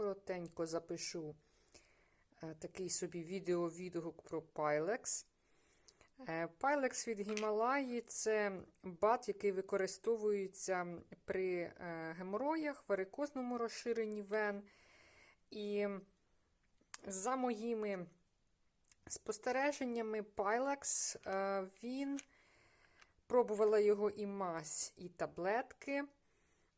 коротенько запишу е, такий собі відеовідгук про Pylex. Е, Pylex від Гімалаї це бат, який використовується при е, геморроях, варикозному розширенні вен. І за моїми спостереженнями, Pylex, е, він пробувала його і мазь, і таблетки.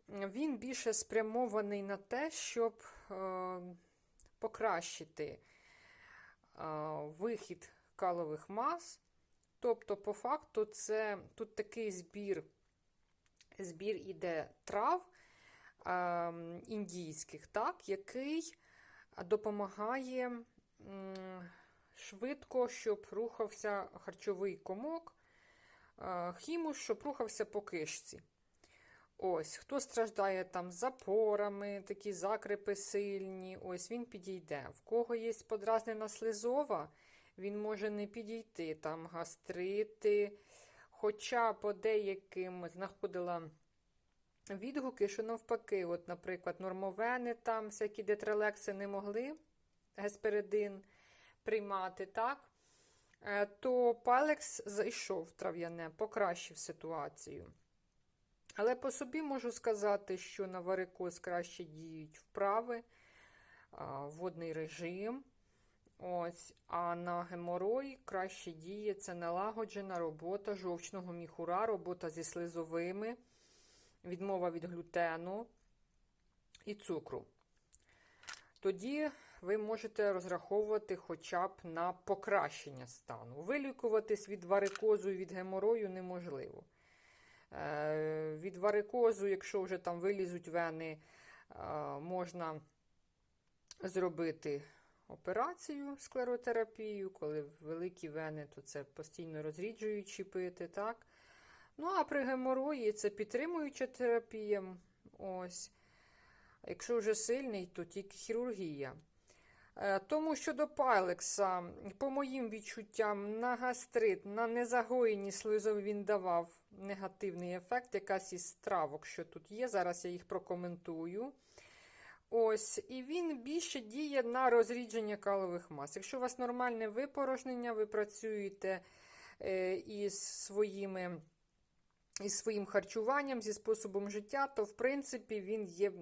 Він більше спрямований на те, щоб е, покращити е, вихід калових мас. Тобто, по факту, це тут такий збір, збір іде трав е, індійських, так, який допомагає швидко, щоб рухався харчовий комок, е, хімус, щоб рухався по кишці. Ось, хто страждає там запорами, такі закрипи сильні, ось він підійде. В кого є подразнена слизова, він може не підійти, там гастрити. Хоча по деяким знаходила відгуки, що навпаки, от, наприклад, нормовени, там всякі детралекси не могли гесперидин приймати, так? Е, то Палекс зайшов трав'яне, покращив ситуацію. Але по собі можу сказати, що на варикоз краще діють вправи, водний режим. Ось, А на геморой краще діє це налагоджена робота жовчного міхура, робота зі слизовими, відмова від глютену і цукру. Тоді ви можете розраховувати хоча б на покращення стану. Вилікуватись від варикозу і від геморою неможливо. Е, від варикозу, якщо вже там вилізуть вени, е, можна зробити операцію склеротерапію, коли великі вени, то це постійно розріджуючи пити. так? Ну, а при геморої це підтримуюча терапія. Ось. Якщо вже сильний, то тільки хірургія. Е, тому щодо пайлекса, по моїм відчуттям, на гастрит, на незагоєні слизові він давав негативний ефект, якась із травок, що тут є. Зараз я їх прокоментую. Ось, І він більше діє на розрідження калових мас. Якщо у вас нормальне випорожнення, ви працюєте е, із своїми. із своїм харчуванням, зі способом життя, то, в принципі, він є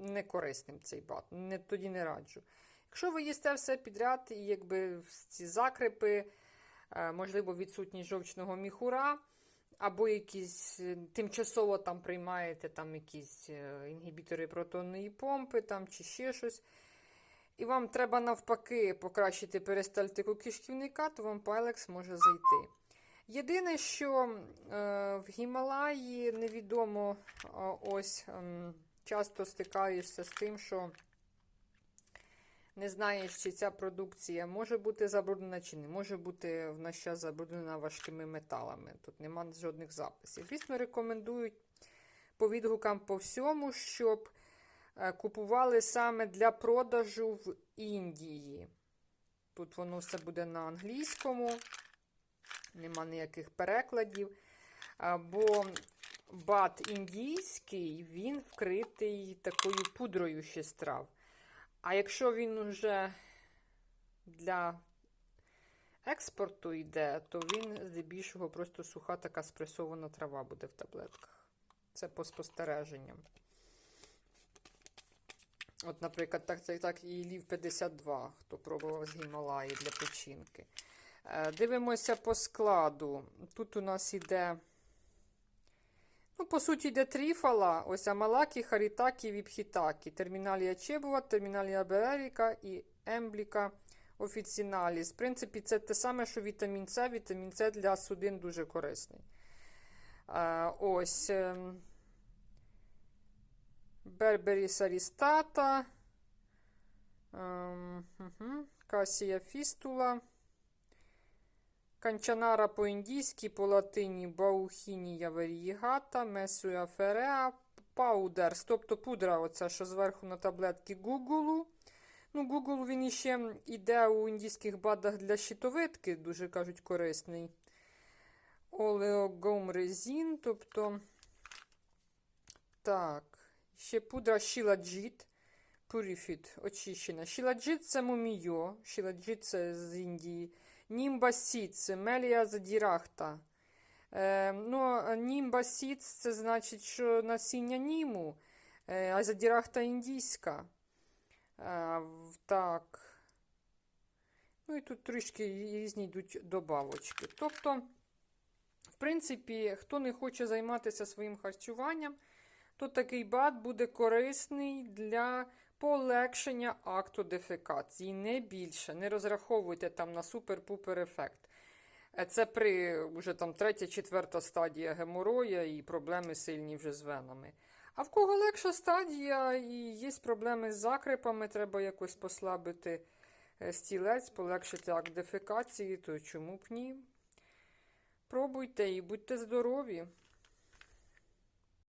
некорисним цей бат. Не, Тоді не раджу. Якщо ви їсте все підряд, і якби ці закрипи, е, можливо, відсутність жовчного міхура, або якісь е, тимчасово там приймаєте там якісь е, інгібітори протонної помпи там, чи ще щось. І вам треба навпаки покращити перистальтику кишківника, то вам пайлекс може зайти. Єдине, що в Гімалаї невідомо ось часто стикаєшся з тим, що не знаєш, чи ця продукція може бути забруднена, чи не може бути в наш час забруднена важкими металами. Тут нема жодних записів. Звісно, рекомендують по відгукам по всьому, щоб е, купували саме для продажу в Індії. Тут воно все буде на англійському, нема ніяких перекладів. Бо бат індійський, він вкритий такою пудрою ще страв. А якщо він вже для експорту йде, то він здебільшого просто суха така спресована трава буде в таблетках. Це по спостереженням. От, наприклад, так так, так і Лів 52, хто пробував з Гімалаї для печінки. Е, дивимося по складу. Тут у нас іде Ну, По суті, йде тріфала, ось Амалакі, Харітакі, Віпхітакі, терміналія Чебова, терміналія Береріка і Ембліка офіціналіс. В принципі, це те саме, що вітамін С. Вітамін С для судин дуже корисний. А, ось ем, Берберіс Арістата, ем, Касія Фістула. Канчанара по-індійськи, по латині Баухінія варієгата, Месуя фереа, паудерс, тобто пудра, оця, що зверху на таблетки гугулу. Ну, Гугул він іще йде у індійських бадах для щитовидки, дуже кажуть, корисний. Олеогомрезін, тобто, так, ще пудра щіладжіт. Purified, очищена. Шіладжит це мумійо, шіладжит це з Індії. Німбасіт це мелія задірахта. Е, ну, німбасіт це значить, що насіння німу, е, а задірахта індійська. Е, так. Ну і тут трішки різні йдуть добавочки. Тобто, в принципі, хто не хоче займатися своїм харчуванням, то такий бат буде корисний для полегшення акту дефекації. Не більше. Не розраховуйте там на супер-пупер ефект. Е, Це при вже там третя, четверта стадія геморроя і проблеми сильні вже з венами. А в кого легша стадія і є проблеми з закрепами, треба якось послабити е, стілець, полегшити акт дефекації, то чому б ні? Пробуйте і будьте здорові!